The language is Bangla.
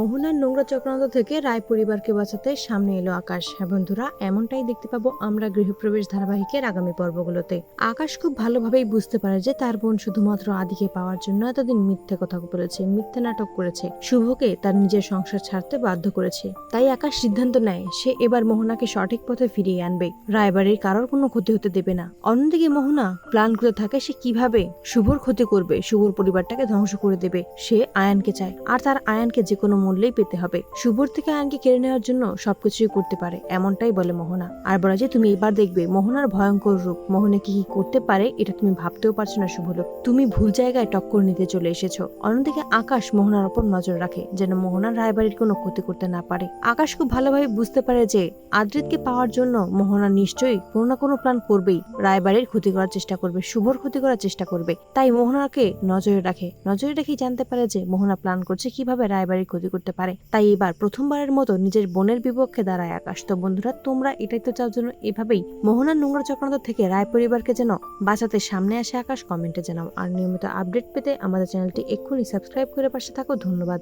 মোহনার নোংরা চক্রান্ত থেকে রায় পরিবারকে বাঁচাতে সামনে এলো আকাশ। হ্যাঁ বন্ধুরা, এমনটাই দেখতে পাবো আমরা গৃহপ্রবেশ ধারাবাহিকের আগামী পর্বগুলোতে। আকাশ খুব ভালোভাবেই বুঝতে পারে যে তার বোন শুধুমাত্র আদিকে পাওয়ার জন্য এতদিন মিথ্যে কথা বলেছে, মিথ্যে নাটক করেছে। শুভকে তার নিজের সংসার ছাড়তে বাধ্য করেছে। তাই আকাশ সিদ্ধান্ত নেয়, সে এবার মোহনাকে সঠিক পথে ফিরিয়ে আনবে। রায়বাড়ির কারোর কোনো ক্ষতি হতে দেবে না। অন্যদিকে মোহনা প্ল্যান করে থাকে সে কীভাবে শুভর ক্ষতি করবে, শুভর পরিবারটাকে ধ্বংস করে দেবে, সে আয়ানকে চায়। আর তার আয়ানকে যে কোনো মূল্যেই পেতে হবে। শুভর থেকে আয়ানকে কেড়ে নেওয়ার জন্য সবকিছুই করতে পারে, এমনটাই বলে মোহনা। আর বলা যে তুমি এবার দেখবে মোহনার ভয়ঙ্কর রূপ। মোহনে কি কি করতে পারে, এটা তুমি ভাবতেও পারছ না শুভলোক তুমি ভুল জায়গায় টক্কর নিতে চলে এসেছ। অন্যদিকে আকাশ মোহনার ওপর নজর রাখে, যেন মোহনার রায়বাড়ির কোনো ক্ষতি করতে না পারে। আকাশ খুব ভালোভাবে বুঝতে পারে যে, আদ্রিতকে পাওয়ার জন্য মোহনা নিশ্চয়ই কোনো না কোনো প্ল্যান করবেই। রায়বাড়ির ক্ষতি করার চেষ্টা করবে, শুভর ক্ষতি করার চেষ্টা করবে। তাই মোহনাকে নজরে রাখে। নজরে রেখেই জানতে পারে যে, মোহনা প্ল্যান করছে কীভাবে রায়বাড়ির ক্ষতি করতে পারে। তাই এবার প্রথমবারের মতো নিজের বোনের বিপক্ষে দাঁড়ায় আকাশ। তো বন্ধুরা, তোমরা এটাই তো চাও যেন এভাবেই মোহনার নোংরা চক্রান্ত থেকে রায় পরিবারকে যেন বাঁচাতে সামনে আসে আকাশ, কমেন্টে জানাও। আর নিয়মিত আপডেট পেতে আমাদের চ্যানেলটি এক্ষুনি সাবস্ক্রাইব করে পাশে থাকো। ধন্যবাদ।